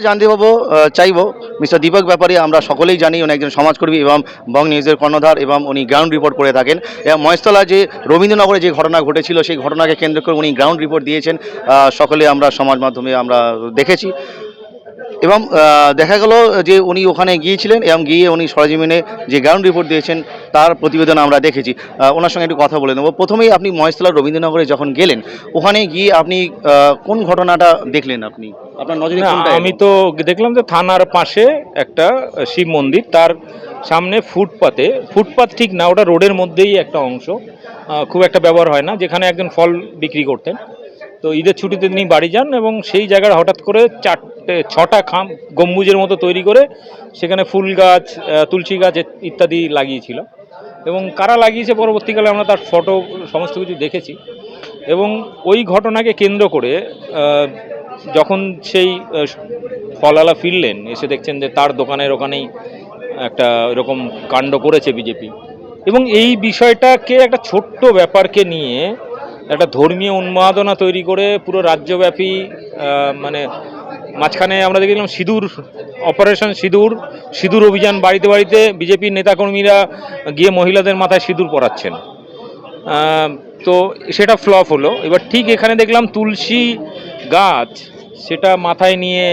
জানতে পাবো চাইব। মিস্টার দীপক ব্যাপারে, আমরা সকলেই জানি উনি একজন সমাজকর্মী এবং বং নিউজের কর্ণধার এবং উনি গ্রাউন্ড রিপোর্ট করে থাকেন। এবং মহেশতলা যে রবীন্দ্রনগরে যে ঘটনা ঘটেছিল, সেই ঘটনাকে কেন্দ্র করে উনি গ্রাউন্ড রিপোর্ট দিয়েছেন। সকলে আমরা সমাজ মাধ্যমে আমরা দেখেছি। এবং দেখা গেল যে উনি ওখানে গিয়েছিলেন এবং গিয়ে উনি সরজমিনে যে গ্রাউন্ড রিপোর্ট দিয়েছেন তার প্রতিবেদন আমরা দেখেছি। ওনার সঙ্গে একটু কথা বলে নেব। প্রথমেই আপনি মহেশতলা রবীন্দ্রনগরে যখন গেলেন ওখানে গিয়ে আপনি কোন ঘটনাটা দেখলেন আপনি? আপনার নজরে? আমি তো দেখলাম যে থানার পাশে একটা শিব মন্দির তার সামনে ফুটপাতে ফুটপাত ঠিক না ওটা রোডের মধ্যেই একটা অংশ। খুব একটা ব্যবহার হয় না যেখানে একজন ফল বিক্রি করতেন। তো ঈদের ছুটিতে তিনি বাড়ি যান এবং সেই জায়গায় হঠাৎ করে চারটে ছটা খাম গম্বুজের মতো তৈরি করে সেখানে ফুল গাছ তুলসী গাছ ইত্যাদি লাগিয়েছিল। এবং কারা লাগিয়েছে পরবর্তীকালে আমরা তার ফটো সমস্ত কিছু দেখেছি। এবং ওই ঘটনাকে কেন্দ্র করে যখন সেই ফলালা ফিরলেন, এসে দেখছেন যে তার দোকানের ওখানেই একটা এরকম কাণ্ড করেছে বিজেপি। এবং এই বিষয়টাকে একটা ছোট্ট ব্যাপারকে নিয়ে একটা ধর্মীয় উন্মাদনা তৈরি করে পুরো রাজ্যব্যাপী মানে মাঝখানে আমরা দেখেছিলাম সিঁদুর, অপারেশন সিঁদুর সিঁদুর অভিযান বাড়িতে বাড়িতে বিজেপির নেতাকর্মীরা গিয়ে মহিলাদের মাথায় সিঁদুর পরাচ্ছেন। তো সেটা ফ্লপ হলো। এবার ঠিক এখানে দেখলাম তুলসী গাছ, সেটা মাথায় নিয়ে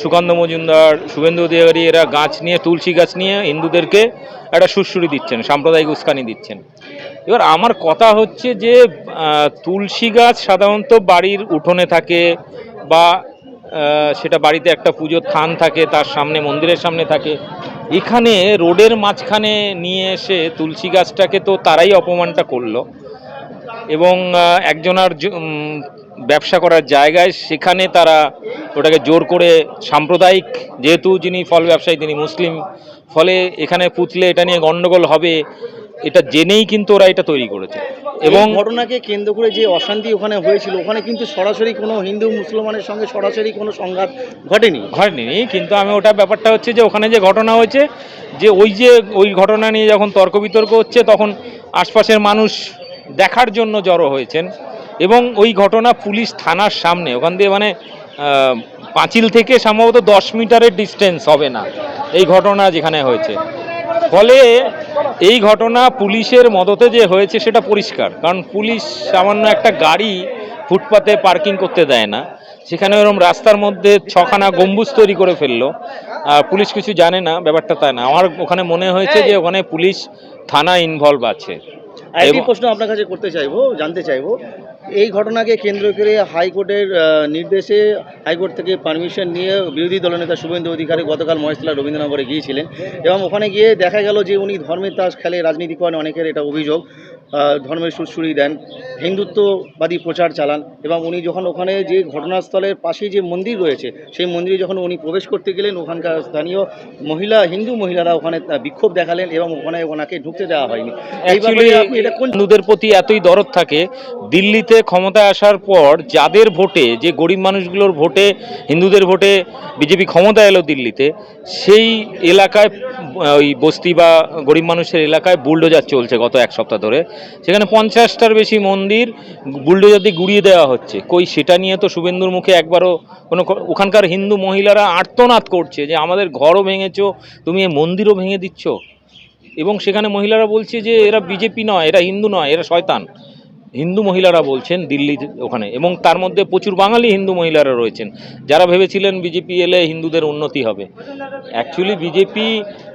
সুকান্ত মজুমদার, শুভেন্দু অধিকারী, এরা গাছ নিয়ে, তুলসী গাছ নিয়ে হিন্দুদেরকে একটা সুরসুরি দিচ্ছেন, সাম্প্রদায়িক উস্কানি দিচ্ছেন। এবার আমার কথা হচ্ছে যে তুলসী গাছ সাধারণত বাড়ির উঠোনে থাকে বা সেটা বাড়িতে একটা পুজোর থান থাকে, তার সামনে মন্দিরের সামনে থাকে। এখানে রোডের মাঝখানে নিয়ে এসে তুলসী গাছটাকে তো তারাই অপমানটা করল। এবং একজনার ব্যবসা করার জায়গায় সেখানে তারা ওটাকে জোর করে সাম্প্রদায়িক, যেহেতু যিনি ফল ব্যবসায়ী, তিনি মুসলিম, ফলে এখানে পুতলে এটা নিয়ে গণ্ডগোল হবে। এটা জেনেই কিন্তু ওরা এটা তৈরি করেছে। এবং ঘটনাকে কেন্দ্র করে যে অশান্তি ওখানে হয়েছিল ওখানে কিন্তু সরাসরি কোনো হিন্দু মুসলমানের সঙ্গে সরাসরি কোনো সংঘাত ঘটেনি? ঘটেনি কিন্তু আমি ওটা ব্যাপারটা হচ্ছে যে ওখানে যে ঘটনা হয়েছে যে ওই যে ওই ঘটনা নিয়ে যখন তর্ক বিতর্ক হচ্ছে তখন আশপাশের মানুষ দেখার জন্য জড়ো হয়েছেন এবং ওই ঘটনা পুলিশ থানার সামনে ওখান দিয়ে মানে পাঁচিল থেকে সম্ভবত দশ মিটারের ডিস্টেন্স হবে না এই ঘটনা যেখানে হয়েছে। ফলে এই ঘটনা পুলিশের মদতে যে হয়েছে সেটা পরিষ্কার। কারণ পুলিশ সামান্য একটা গাড়ি ফুটপাতে পার্কিং করতে দেয় না। সেখানে ওরকম রাস্তার মধ্যে ছখানা গম্বুজ তৈরি করে ফেলল। আর পুলিশ কিছু জানে না ব্যাপারটা তাই না। আমার ওখানে মনে হয়েছে যে ওখানে পুলিশ থানা ইনভলভ আছে। প্রশ্ন আপনার কাছে করতে চাইব জানতে চাইব। এই ঘটনাকে কেন্দ্র করে হাইকোর্টের নির্দেশে হাইকোর্ট থেকে পারমিশন নিয়ে বিরোধী দলনেতা শুভেন্দু অধিকারী গতকাল মহেশতলা রবীন্দ্রনগরে গিয়েছিলেন এবং ওখানে গিয়ে দেখা গেল যে উনি ধর্মের তাস খেলে, রাজনীতি করেন অনেকের এটা অভিযোগ। ধর্মের সুরসুরি দেন হিন্দুত্ববাদী প্রচার চালান এবং উনি যখন ওখানে যে ঘটনাস্থলের পাশে যে মন্দির রয়েছে সেই মন্দিরে যখন উনি প্রবেশ করতে গেলেন ওখানকার স্থানীয় মহিলা হিন্দু মহিলারা ওখানে বিক্ষোভ দেখালেন এবং ওখানে ওনাকে ঢুকতে দেওয়া হয়নি। হিন্দুদের প্রতি এতই দরদ থাকে দিল্লিতে ক্ষমতায় আসার পর যাদের ভোটে যে গরিব মানুষগুলোর ভোটে হিন্দুদের ভোটে বিজেপি ক্ষমতা এলো দিল্লিতে সেই এলাকায় ওই বস্তি বা গরিব মানুষের এলাকায় বুলডোজার চলছে গত এক সপ্তাহ ধরে। সেখানে পঞ্চাশটার বেশি মন্দির বুলডোজার দিয়ে গুড়িয়ে দেওয়া হচ্ছে। কই, সেটা নিয়ে তো শুভেন্দুর মুখে একবারও কোনো ওখানকার হিন্দু মহিলারা আর্তনাদ করছে যে, আমাদের ঘরও ভেঙেছো, তুমি এই মন্দিরও ভেঙে দিচ্ছ? এবং সেখানে মহিলারা বলছে যে, এরা বিজেপি নয়, এরা হিন্দু নয়, এরা শয়তান। হিন্দু মহিলারা বলছেন দিল্লি ওখানে এবং তার মধ্যে প্রচুর বাঙালি হিন্দু মহিলারা রয়েছেন। যারা ভেবেছিলেন বিজেপি এলে হিন্দুদের উন্নতি হবে। অ্যাকচুয়ালি বিজেপি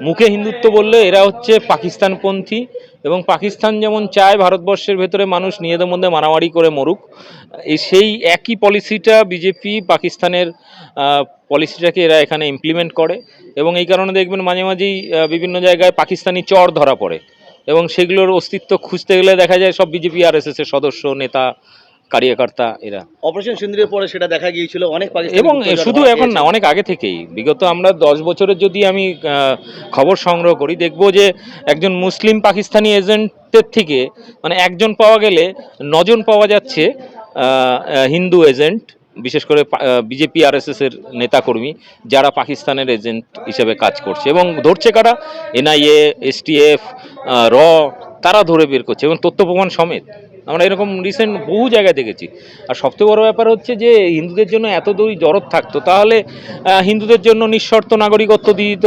মুখে হিন্দুত্ব বললে এরা হচ্ছে পাকিস্তানপন্থী এবং পাকিস্তান যেমন চায় ভারতবর্ষের ভেতরে মানুষ নিজেদের মধ্যে মারামারি করে মরুক এই সেই একই পলিসিটা বিজেপি পাকিস্তানের পলিসিটাকে এরা এখানে ইমপ্লিমেন্ট করে এবং এই কারণে দেখবেন মাঝে মাঝেই বিভিন্ন জায়গায় পাকিস্তানি চর ধরা পড়ে। এবং সেগুলোর অস্তিত্ব খুঁজতে গেলে দেখা যায় সব বিজেপি আর এস এর সদস্য নেতা কার্যকর্তা এরা। অপারেশন সিন্দুরের পরে সেটা দেখা গিয়েছিল অনেক এবং শুধু এখন না অনেক আগে থেকেই। বিগত আমরা দশ বছরের যদি আমি খবর সংগ্রহ করি দেখব যে একজন মুসলিম পাকিস্তানি এজেন্টের থেকে মানে একজন পাওয়া গেলে নজন পাওয়া যাচ্ছে হিন্দু এজেন্ট বিশেষ করে বিজেপি আর এস এর নেতাকর্মী যারা পাকিস্তানের এজেন্ট হিসেবে কাজ করছে এবং ধরছে কারা? এনআইএ এসটিএফ র, তারা ধরে বের করছে এবং তথ্য প্রমাণ সমেত। আমরা এরকম রিসেন্ট বহু জায়গায় দেখেছি। আর সবচেয়ে বড় ব্যাপার হচ্ছে যে হিন্দুদের জন্য এত দূরই জরত থাকতো, তাহলে হিন্দুদের জন্য নিঃশর্ত নাগরিকত্ব দিয়ে দিত।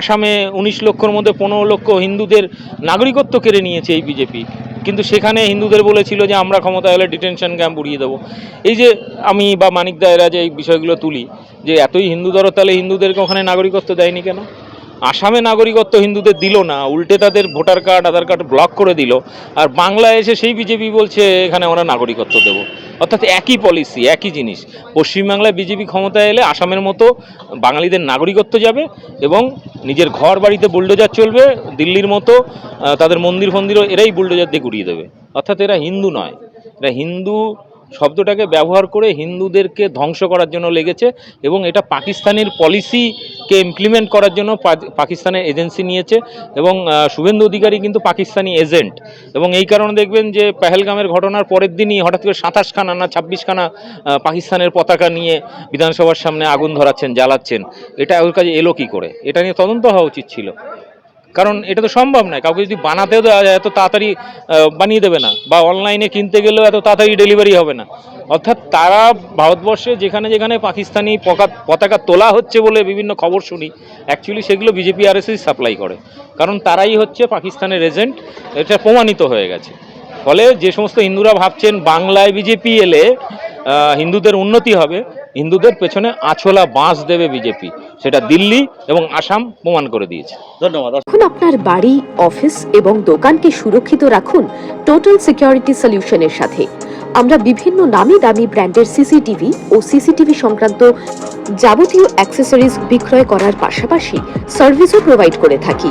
আসামে উনিশ লক্ষর মধ্যে পনেরো লক্ষ হিন্দুদের নাগরিকত্ব কেড়ে নিয়েছে এই বিজেপি। কিন্তু সেখানে হিন্দুদের বলেছিল যে আমরা ক্ষমতা হলে ডিটেনশন ক্যাম্প উড়িয়ে দেবো। এই যে আমি বা মানিক দায়রা যে এই বিষয়গুলো তুলি, যে এতই হিন্দু ধরো, তাহলে হিন্দুদেরকে ওখানে নাগরিকত্ব দেয়নি কেন? আসামে নাগরিকত্ব হিন্দুদের দিল না, উল্টে তাদের voter card, Aadhaar card block করে দিল, আর বাংলায় এসে সেই বিজেপি বলছে এখানে আমরা নাগরিকত্ব দেবো। অর্থাৎ একই পলিসি একই জিনিস। পশ্চিমবাংলায় বিজেপি ক্ষমতায় এলে আসামের মতো বাঙালিদের নাগরিকত্ব যাবে এবং নিজের ঘর বাড়িতে বুলডোজার চলবে, দিল্লির মতো তাদের মন্দির ফন্দিরও এরাই বুলডোজার দিয়ে গুড়িয়ে দেবে। অর্থাৎ এরা হিন্দু নয়। এরা হিন্দু শব্দটাকে ব্যবহার করে হিন্দুদেরকে ধ্বংস করার জন্য লেগেছে এবং এটা পাকিস্তানের পলিসিকে ইমপ্লিমেন্ট করার জন্য পাকিস্তানের এজেন্সি নিয়েছে এবং শুভেন্দু অধিকারী কিন্তু পাকিস্তানি এজেন্ট এবং এই কারণে দেখবেন যে পেহেলগামের ঘটনার পরের দিনই হঠাৎ করে সাতাশখানা না ছাব্বিশখানা পাকিস্তানের পতাকা নিয়ে বিধানসভার সামনে আগুন ধরাচ্ছেন, জ্বালাচ্ছেন। এটা ওর কাজে এলো কী করে? এটা নিয়ে তদন্ত হওয়া উচিত ছিল। কারণ এটা তো সম্ভব নয়। কাউকে যদি বানাতেও এত তাড়াতাড়ি বানিয়ে দেবে না। বা অনলাইনে কিনতে গেলেও এত তাড়াতাড়ি ডেলিভারি হবে না। অর্থাৎ তারা ভারতবর্ষে যেখানে যেখানে পাকিস্তানি পকা- পতাকা তোলা হচ্ছে বলে বিভিন্ন খবর শুনি অ্যাকচুয়ালি সেগুলো বিজেপি আর সাপ্লাই করে। কারণ তারাই হচ্ছে পাকিস্তানের এজেন্ট এটা প্রমাণিত হয়ে গেছে। ফলে যে সমস্ত হিন্দুরা ভাবছেন বাংলায় বিজেপি এলে হিন্দুদের উন্নতি হবে হিন্দুদের পেছনে আছলা বাঁশ দেবে বিজেপি সেটা দিল্লি এবং আসাম প্রমাণ করে দিয়েছে। ধন্যবাদ। এখন আপনার বাড়ি অফিস এবং দোকানকে সুরক্ষিত রাখুন টোটাল সিকিউরিটি সলিউশনের সাথে। আমরা বিভিন্ন নামি দামি ব্র্যান্ডের সিসিটিভি ও সিসিটিভি সংক্রান্ত যাবতীয় অ্যাক্সেসরিজ বিক্রয় করার পাশাপাশি সার্ভিসও প্রোভাইড করে থাকি।